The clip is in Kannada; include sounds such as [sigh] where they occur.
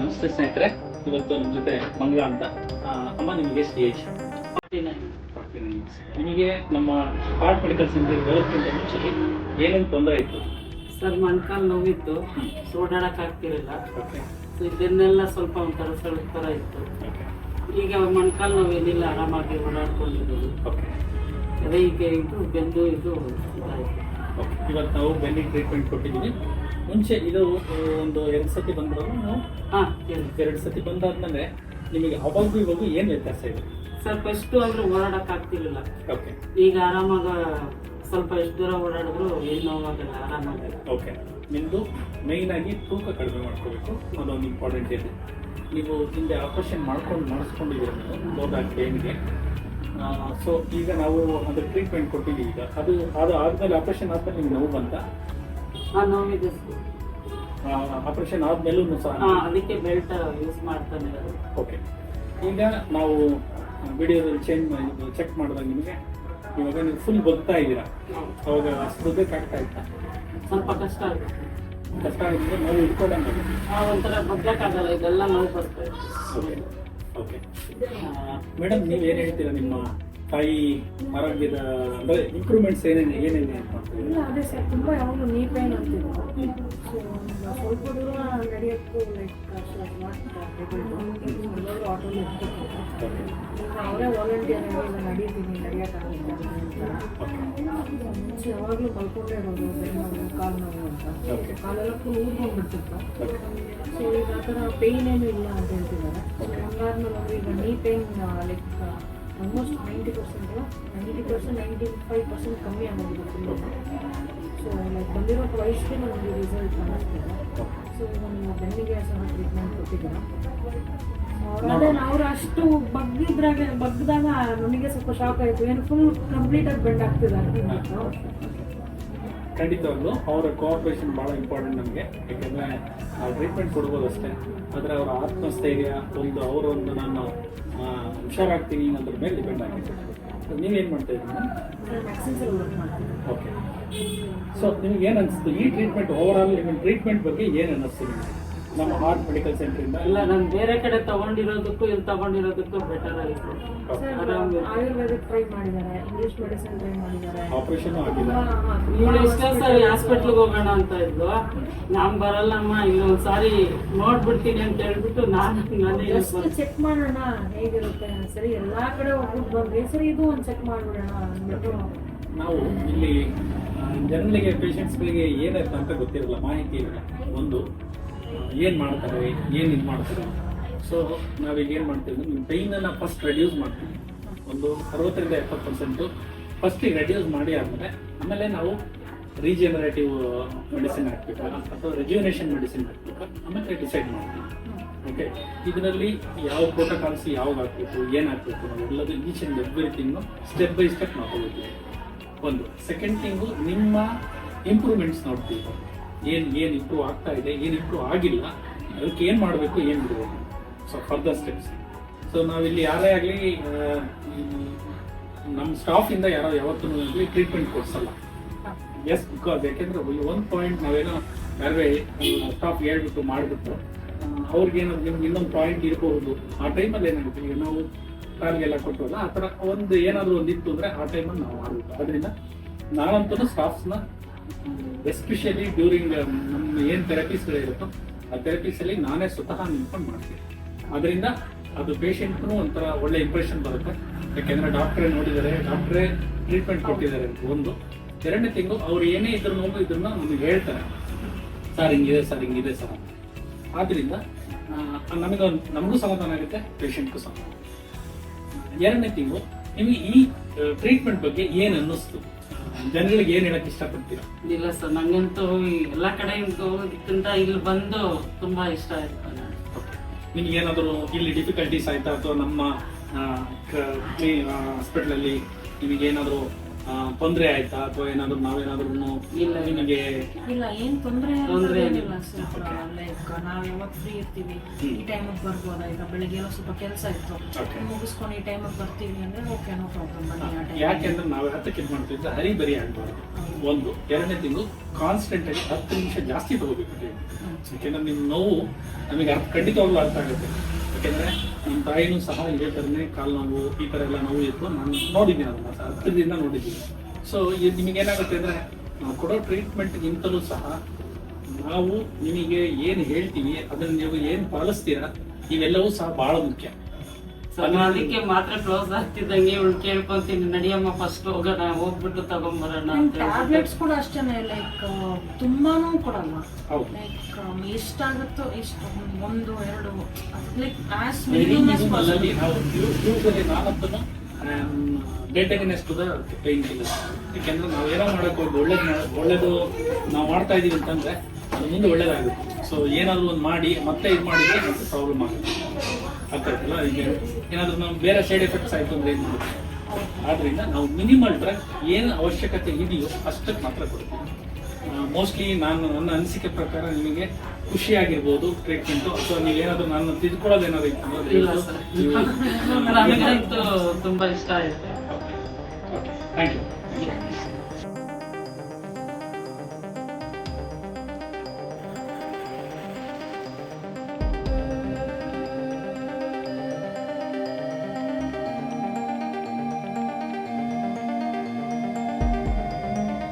ನಮಸ್ತೆ ಸ್ನೇಹಿತರೆ ಇವತ್ತು ನಮ್ಮ ಜೊತೆ ಮಂಗಳ ಅಂತ. ಅಮ್ಮ ನಿಮಗೆ ಎಷ್ಟು ಏಜ್ ನಿಮಗೆ ನಮ್ಮ ಹಾರ್ಟ್ ಮೆಡಿಕಲ್ ಸೆಂಟರ್ ಬರೋದಕ್ಕಿಂತ ಮುಂಚೆ ಏನೇನು ತೊಂದರೆ ಇತ್ತು? ಸರ್ ಮೊಣಕಾಲು ನೋವಿತ್ತು. ಓಡಾಡೋಕ್ಕಾಗ್ತಿರಲಿಲ್ಲ ಸೊ ಇದನ್ನೆಲ್ಲ ಸ್ವಲ್ಪ ಒಂಥರ ಸೆಳೆದ ಥರ ಇತ್ತು. ಈಗ ಮೊಣಕಾಲು ನೋವೇನಿಲ್ಲ ಆರಾಮಾಗಿ ಓಡಾಡ್ಕೊಂಡಿರೋದು ಓಕೆ ಅದೇ ಈಗ ಇದು ಬೆಂದು ಇದು ಇದಾಯ್ತು. ಇವತ್ತು ನಾವು ಬೆನ್ನಿಗೆ ಟ್ರೀಟ್ಮೆಂಟ್ ಕೊಟ್ಟಿದ್ದೀವಿ ಮುಂಚೆ ಇದು ಒಂದು ಎರಡು ಸತಿ ಬಂದವರು ನಾವು ಹಾಂ. ಎರಡು ಸತಿ ಬಂದಾದ್ಮೇಲೆ ನಿಮಗೆ ಅವಾಗೂ ಇವಾಗೂ ಏನು ವ್ಯತ್ಯಾಸ ಇದೆ? ಸರ್ ಫಸ್ಟು ಆದರೆ ಓಡಾಡೋಕ್ಕಾಗ್ತಿರಲಿಲ್ಲ ಓಕೆ ಈಗ ಆರಾಮಾಗ ಸ್ವಲ್ಪ ಎಷ್ಟು ದೂರ ಓಡಾಡಿದ್ರು ಏನು ನೋವಾಗಲ್ಲ ಆರಾಮಾಗಿ ಓಕೆ ನಿಮ್ಮದು ಆಗಿ ತೂಕ ಕಡಿಮೆ ಮಾಡ್ಕೋಬೇಕು. ಅದೊಂದು ಇಂಪಾರ್ಟೆಂಟ್ ಇದೆ ನೀವು ಹಿಂದೆ ಆಪರೇಷನ್ ಮಾಡ್ಕೊಂಡು ಮಾಡಿಸ್ಕೊಂಡಿದ್ದೀರ ನೀವು ಹೋದಾಗ ಬ್ಯಾಕ್ ಪೇನ್ಗೆ ಸೊ ಈಗ ನಾವು ಒಂದು ಟ್ರೀಟ್ಮೆಂಟ್ ಕೊಟ್ಟಿದ್ದೀವಿ ಈಗ. ಅದು ಅದು ಆದಮೇಲೆ ಆಪರೇಷನ್ ಆದ್ಮೇಲೆ ನಿಮ್ಗೆ ನೋವು ಬಂತ? ಆ ನೋವಿದೆ ಆಪರೇಷನ್ ಆದ್ಮೇಲೂ ಸಹ ಹಾಂ ಅದಕ್ಕೆ ಬೆಲ್ಟ್ ಯೂಸ್ ಮಾಡ್ತಾನೆ ಇರೋದು. ಓಕೆ ಈಗ ನಾವು ವಿಡಿಯೋದಲ್ಲಿ ಚೇಂಜ್ ಮಾಡಿ ಚೆಕ್ ಮಾಡಿದಾಗ ನಿಮಗೆ ಇವಾಗ ನೀವು ಫುಲ್ ಬದುಕ್ತಾ ಇದ್ದೀರಾ? ಅವಾಗ ಅಷ್ಟು ಬೇಕಾಗ್ತಾ ಇತ್ತಾ ಸ್ವಲ್ಪ ಕಷ್ಟ ಆಗುತ್ತೆ. ಕಷ್ಟ ಆಗಿದ್ರೆ ನಾವು ಇಟ್ಕೊಳ್ಳೋಣ ಆ ಒಂಥರ ಬಗ್ಗಕ್ಕಾಗಲ್ಲ ಇದೆಲ್ಲ ನೋವು ಬರ್ತದೆ ಓಕೆ ಓಕೆ. ಮೇಡಮ್ ನೀವು ಏನು ಹೇಳ್ತೀರಾ ನಿಮ್ಮ ತಾಯಿ ಆರೋಗ್ಯದ ಅಂದರೆ ಇಂಪ್ರೂವ್ಮೆಂಟ್ಸ್ ಏನೇನು ಏನೇನು ಅಂತ ಇಲ್ಲ ಅದೇ ಸರ್ ತುಂಬ ಯಾವಾಗಲೂ ನೀ ಪೈನ್ ಅಂತಿದ್ರು ಸೊ ಸ್ವಲ್ಪ ದೂರ ನಡೆಯೋಕ್ಕೂ ಲೈಕ್ ಮಾಡ್ತಾರೆ ಆಟೋಲಿ ಈಗ ಅವರೇ ವಾಲಂಟಿಯರ್ ಆಗಿ ನಡೀತೀನಿ ಅಂತ. ಯಾವಾಗಲೂ ಮಲ್ಕೊಂಡೇ ಇರೋದು ಕಾಲು ನೋವು ಅಂತ. ಓಕೆ ಕಾಲೆಲ್ಲ ಫುಲ್ ಊದ್ಕೊಂಡ್ಬಿಡ್ತಿತ್ತು ಸೊ ಈಗ ಆ ಥರ ಪೇಯ್ನ್ ಏನೂ ಇಲ್ಲ ಅಂತ ಹೇಳ್ತಿದ್ದಾರೆ. ಹಂಗಾದ್ಮೇಲೆ ಅವ್ರು ಈಗ ನೀ pain like almost ninety percent ninety percent ninety five percent ಕಮ್ಮಿ ಫುಲ್ಲು ಸೊ ಲೈಕ್ ಬಂದಿರೋ ವಯಸ್ಸಿಗೆ ನನಗೆ ರಿಸಲ್ಟ್ ಕಾಣಿಸ್ತಿದೆ ಸೊ ನಾನು ಬೆನ್ನಿಗೆ ಸಹ ಟ್ರೀಟ್ಮೆಂಟ್ ಕೊಟ್ಟಿದ್ದಾರೆ? ಅದೇ ಅವ್ರು ಅಷ್ಟು ಬಗ್ಗಿದ್ರಾಗೆ ಬಗ್ಗದಾಗ ನನಗೆ ಸ್ವಲ್ಪ ಶಾಕ್ ಆಯಿತು. ಏನು ಫುಲ್ ಕಂಪ್ಲೀಟಾಗಿ ಬೆಂಡ್ ಆಗ್ತಿದ್ದಾರೆ. ಖಂಡಿತವಾಗ್ಲೂ ಅವರ ಕೋಆಪ್ರೇಷನ್ ಭಾಳ ಇಂಪಾರ್ಟೆಂಟ್ ನಮಗೆ. ಯಾಕೆಂದರೆ ಆ ಟ್ರೀಟ್ಮೆಂಟ್ ಕೊಡ್ಬೋದು ಅಷ್ಟೇ. ಆದರೆ ಅವರ ಆತ್ಮಸ್ಥೈರ್ಯ ಒಂದು ಅವರೊಂದು ನಾನು ಆ, ಹುಷಾರಾಗ್ತೀನಿ ಅನ್ನೋದ್ರ ಮೇಲೆ ಡಿಪೆಂಡ್ ಆಗಿದೆ ನೀವೇನು ಮಾಡ್ತಾ ಇದ್ದೀನಿ ನಾನು ಓಕೆ ಸೊ ನಿಮ್ಗೆ ಏನು ಅನಿಸ್ತು ಈ ಟ್ರೀಟ್ಮೆಂಟ್ ಓವರ್ ಆಲ್ ನಿಮ್ಮ ಟ್ರೀಟ್ಮೆಂಟ್ ಬಗ್ಗೆ ಏನು ಅನ್ನಿಸ್ತು ನಮ್ಮ ಹಾರ್ಟ್ ಮೆಡಿಕಲ್ ಇಂದ. ಇಲ್ಲ ನಾನು ಬೇರೆ ಕಡೆ ತಗೊಂಡಿರೋದಕ್ಕೂ ಇಲ್ಲಿ ತಗೊಂಡಿರೋದಕ್ಕೂ ಬೆಟರ್ ಆಗಿದೆ. ಆಯುರ್ವೇದಿಕ್ ಟ್ರೈ ಮಾಡಿದ್ದಾರೆ ಇಂಗ್ಲಿಷ್ ಮೆಡಿಸಿನ್ ಟ್ರೈ ಮಾಡಿದ್ದಾರೆ. ಆಪರೇಷನ್ ಆಗಿದೆ ಇವಳು ಸಾರಿ ಹಾಸ್ಪಿಟ್ಲಿಗೆ ಹೋಗೋಣ ಅಂತ ಇದ್ಲು. ನಾನ್ ಬರಲ್ಲಮ್ಮ ಇನ್ನೊಂದ್ ಸಾರಿ ನೋಡ್ಬಿಡ್ತೀನಿ ಅಂತ ಹೇಳ್ಬಿಟ್ಟು ನಾನು ನಾನೇ ಚೆಕ್ ಮಾಡೋಣ ಹೇಗಿರುತ್ತೆ ಸರಿ ಎಲ್ಲಾ ಕಡೆ ಹೋಗ್ಬಿಟ್ಟು ಬಂದ್ವಿ ಸರಿ ಇದು ಒಂದು ಚೆಕ್ ಮಾಡ್ಬಿಡೋಣ ಅಂದ್ಬಿಟ್ಟು. ನಾವು ಇಲ್ಲಿ ಜನರಿಗೆ ಪೇಷಂಟ್ಸ್ಗಳಿಗೆ ಏನಾಯ್ತು ಅಂತ ಗೊತ್ತಿರಲ್ಲ ಮಾಹಿತಿ ಇಲ್ಲ. ಒಂದು ಏನು ಮಾಡ್ತಾರೆ, ಏನು ಇದು ಮಾಡ್ತಾರೆ? ಸೊ ನಾವೀಗ ಏನು ಮಾಡ್ತೀವಿ ಅಂದ್ರೆ ನಿಮ್ಮ ಪೈನನ್ನು ಫಸ್ಟ್ ರೆಡ್ಯೂಸ್ ಮಾಡ್ತೀವಿ. ಒಂದು ಅರವತ್ತರಿಂದ ಎಪ್ಪತ್ತು ಪರ್ಸೆಂಟು ಫಸ್ಟಿಗೆ ರೆಡ್ಯೂಸ್ ಮಾಡಿ ಆದಮೇಲೆ, ಆಮೇಲೆ ನಾವು ರೀಜನರೇಟಿವ್ ಮೆಡಿಸಿನ್ ಹಾಕ್ಬೇಕಾ. ಅಥವಾ ರೆಜ್ಯುನೇಷನ್ ಮೆಡಿಸಿನ್ ಹಾಕ್ಬೇಕಾ. ಆಮೇಲೆ ಡಿಸೈಡ್ ಮಾಡ್ತೀವಿ. ಓಕೆ ಇದರಲ್ಲಿ ಯಾವ ಪ್ರೋಟೋಕಾಲ್ಸ್ ಯಾವಾಗ ಹಾಕ್ಬೇಕು, ಏನು ಹಾಕ್ಬೇಕು ನಾವೆಲ್ಲದು each and everything step by step ನಾವು ಒಂದು. ಸೆಕೆಂಡ್ ಥಿಂಗು ನಿಮ್ಮ ಇಂಪ್ರೂವ್ಮೆಂಟ್ಸ್ ನೋಡ್ತೀವಿ. ಏನು ಏನು ಇಂಪ್ರೂವ್ ಆಗ್ತಾ ಇದೆ, ಏನು ಇಂಪ್ರೂವ್ ಆಗಿಲ್ಲ, ಅದಕ್ಕೆ ಏನು ಮಾಡಬೇಕು, ಏನು ಬಿಡಬೇಕು? ಸೊ ಫರ್ದರ್ ಸ್ಟೆಪ್ಸ್ ಸೊ ನಾವಿಲ್ಲಿ ಯಾರೇ ಆಗಲಿ ನಮ್ಮ ಸ್ಟಾಫಿಂದ ಯಾರೋ ಯಾವತ್ತೂ ಟ್ರೀಟ್ಮೆಂಟ್ ಕೊಡಿಸಲ್ಲ. ಎಸ್ ಬಿಕಾಸ್ ಯಾಕೆಂದ್ರೆ ಒಂದು ಪಾಯಿಂಟ್ ನಾವೇನೋ ಯಾರೇ ಸ್ಟಾಫ್ ಹೇಳ್ಬಿಟ್ಟು ಮಾಡಿಬಿಟ್ಟು ಏನಾದ್ರು ನಿಮ್ಗೆ ಇನ್ನೊಂದು ಪಾಯಿಂಟ್ ಇರಬಹುದು ಆ ಟೈಮಲ್ಲಿ ಏನಾಗುತ್ತೆ? ಈಗ ನಾವು ಕಾಲಿಗೆಲ್ಲ ಕೊಟ್ಟವಲ್ಲ, ಆ ಥರ ಒಂದು ಏನಾದರೂ ಒಂದು ಇತ್ತು ಅಂದರೆ ಆ ಟೈಮಲ್ಲಿ ನಾವು ಮಾಡಬೇಕು. ಅದರಿಂದ ನಾನಂತೂ ಸ್ಟಾಫ್ಸ್ನ ಎಸ್ಪೆಷಲಿ ಡ್ಯೂರಿಂಗ್ ನಮ್ಮ ಏನು ಥೆರಪೀಸ್ಗಳಿರುತ್ತೋ ಆ ಥೆರಪೀಸಲ್ಲಿ ನಾನೇ ಸ್ವತಃ ನಿಂತ್ಕೊಂಡು ಮಾಡ್ತೀನಿ. ಅದರಿಂದ ಅದು ಪೇಷಂಟ್ನು ಒಂಥರ ಒಳ್ಳೆ ಇಂಪ್ರೆಷನ್ ಬರುತ್ತೆ. ಯಾಕೆಂದ್ರೆ ಡಾಕ್ಟ್ರೇ ನೋಡಿದ್ದಾರೆ ಡಾಕ್ಟ್ರೇ ಟ್ರೀಟ್ಮೆಂಟ್ ಕೊಟ್ಟಿದ್ದಾರೆ ಒಂದು. ಎರಡನೇ ತಿಂಗಳು ಅವ್ರು ಏನೇ ಇದ್ರು ನೋವು ಇದನ್ನ ನಮಗೆ ಹೇಳ್ತಾರೆ. ಸರ್, ಹಿಂಗಿದೆ ಸರ್ ಹಿಂಗಿದೆ, ಸರ್. ಆದ್ರಿಂದ ನಮಗೆ ನಮಗೂ ಸಮಾಧಾನ ಆಗುತ್ತೆ ಪೇಷಂಟ್ಗೂ ಸಮಾಧಾನ ಎರಡನೇ ತಿಂಗಳು ನಿಮಗೆ ಈ ಟ್ರೀಟ್ಮೆಂಟ್ ಬಗ್ಗೆ ಏನು ಅನ್ನಿಸ್ತು? ಜನಗಳಿಗೆ ಏನ್ ಹೇಳಕ್ ಇಷ್ಟಪಡ್ತೀರಾ? ಇಲ್ಲ ಸರ್ ನಂಗಂತೂ ಎಲ್ಲಾ ಎಲ್ಲ ಕಡೆ ಹೋಗೋದಕ್ಕಿಂತ ಇಲ್ಲಿ ಬಂದು ತುಂಬಾ ಇಷ್ಟ ಆಯ್ತು. ನಿಮ್ಗೆ ಏನಾದರೂ ಇಲ್ಲಿ ಡಿಫಿಕಲ್ಟೀಸ್ ಆಯ್ತಾ? ಅಥವಾ ನಮ್ಮ ಹಾಸ್ಪಿಟ್ಲಲ್ಲಿ ನಿಮಗೆ ಏನಾದರೂ ತೊಂದರೆ ಆಯ್ತಾ? ಅಥವಾ ಏನಾದ್ರೂ ನಾವೇನಾದ್ರೂ ಇಲ್ಲ ನಿಮಗೆ ಇಲ್ಲ ಏನ್ ತೊಂದರೆ ತೊಂದರೆ ಏನಿಲ್ಲ. ಲೈಕ್ ನಾವ್ ಯಾವಾಗ ಫ್ರೀ ಇರ್ತೀವಿ. ಈ ಟೈಮಿಗೆ ಬರ್ಬೋದಾ? ಈಗ ಬೆಳಿಗ್ಗೆ ಏನೋ ಸ್ವಲ್ಪ ಕೆಲಸ ಇತ್ತು. ಮುಗಿಸ್ಕೊಂಡು ಈ ಟೈಮಿಗೆ ಬರ್ತೀವಿ ಅಂದ್ರೆ ಓಕೆ ನೋ ಪ್ರಾಬ್ಲಮ್ ಬನ್ನಿ ಯಾಕೆಂದ್ರೆ ನಾವು ಹತ್ತಕ್ಕೆ ಮಾಡ್ತಿದ್ರೆ ಹರಿ ಬರಿ ಆಗ್ಬಾರ್ದು. ಒಂದು ಎರಡನೇ ತಿಂಗಳು ಕಾನ್ಸ್ಟೆಂಟ್ ಆಗಿ ಹತ್ತು ನಿಮಿಷ ಜಾಸ್ತಿ ತಗೋಬೇಕು. ಯಾಕೆಂದ್ರೆ ನಿಮ್ಮ ನೋವು ನಮಗೆ ಖಂಡಿತವಾಗ್ಲೂ ಅರ್ಥ ಆಗುತ್ತೆ. ಯಾಕೆಂದ್ರೆ ನಮ್ಮ ತಾಯಿನೂ ಸಹ ಇದೇ ಥರನೇ ಕಾಲು ನೋವು, ಈ ಥರ ಎಲ್ಲ ನೋವು ಇತ್ತು. ನಾನು ನೋಡಿದ್ದೀನಿ ಅದನ್ನ ಹತ್ತಿರದಿಂದ ನೋಡಿದ್ದೀನಿ. ಸೊ ಇದು ನಿಮಗೆ ಏನಾಗುತ್ತೆ ಅಂದ್ರೆ ನಾವು ಕೊಡೋ ಟ್ರೀಟ್ಮೆಂಟ್ಗಿಂತಲೂ ಸಹ ನಾವು ನಿಮಗೆ ಏನು ಹೇಳ್ತೀವಿ, ಅದನ್ನು ನೀವು ಏನು ಪಾಲಿಸ್ತೀರಾ, ಇವೆಲ್ಲವೂ ಸಹ ಬಹಳ ಮುಖ್ಯ. ಅದಕ್ಕೆ ಮಾತ್ರ ಕ್ಲೋಸ್ ಆಗ್ತಿದ್ದಂಗೆ ಇವಳು ಕೇಳ್ಕೊಂತೀನಿ ನಡಿಯಮ್ಮ ಫಸ್ಟ್ ಹೋಗೋಣ ಹೋಗ್ಬಿಟ್ಟು ತಗೊಂಬರೋಣ ಅಂತ ಟ್ಯಾಬ್ಲೆಟ್ಸ್ ಕೂಡ ಅಷ್ಟೇ ಲೈಕ್ ತುಂಬಾನು ಕೊಡಲ್ಲ. ಹೌದು. ಲೈಕ್ ಎಷ್ಟಾಗುತ್ತೋ ಎಷ್ಟು ಒಂದು ಎರಡು like as minimum as possible ನಾವು ಯೂಶಲಿ ನಾನಂತೂ ಡೇಟಾಗಿನಷ್ಟು ಪೈನ್ ಇಲ್ಲ. ಯಾಕೆಂದ್ರೆ ನಾವು ಏನೋ ಮಾಡಕ್ಕೆ ಹೋಗಿ ಒಳ್ಳೇದು ಒಳ್ಳೇದು ನಾವು ಮಾಡ್ತಾ ಇದೀವಿ ಅಂತಂದ್ರೆ ಅದು ಮುಂದೆ ಒಳ್ಳೇದಾಗುತ್ತೆ. ಸೊ ಏನಾದ್ರು ಒಂದು ಮಾಡಿ ಮತ್ತೆ ಇದು ಮಾಡಿದ್ರೆ ಮತ್ತೆ ಪ್ರಾಬ್ಲಮ್ ಆಗುತ್ತೆ. ಆಯ್ತಲ್ಲ ಈಗ ಏನಾದ್ರು ನಾವು ಬೇರೆ ಸೈಡ್ ಎಫೆಕ್ಟ್ಸ್ ಆಯಿತು ಅಂದ್ರೆ ಏನು ಆದ್ರಿಂದ ನಾವು ಮಿನಿಮಲ್ ಡ್ರಗ್ ಏನು ಅವಶ್ಯಕತೆ ಇದೆಯೋ ಅಷ್ಟಕ್ಕೆ ಮಾತ್ರ ಕೊಡ್ತೀವಿ. ಮೋಸ್ಟ್ಲಿ ನಾನು ನನ್ನ ಅನಿಸಿಕೆ ಪ್ರಕಾರ ನಿಮಗೆ ಖುಷಿಯಾಗಿರ್ಬೋದು ಟ್ರೀಟ್ಮೆಂಟ್ ಅಥವಾ ಏನಾದರೂ ನಾನು ತಿದ್ಕೊಳ್ಳೋದು ಏನಾದ್ರು ಇತ್ತು [laughs] ತುಂಬಾ ಇಷ್ಟ ಆಯ್ತು. Thank you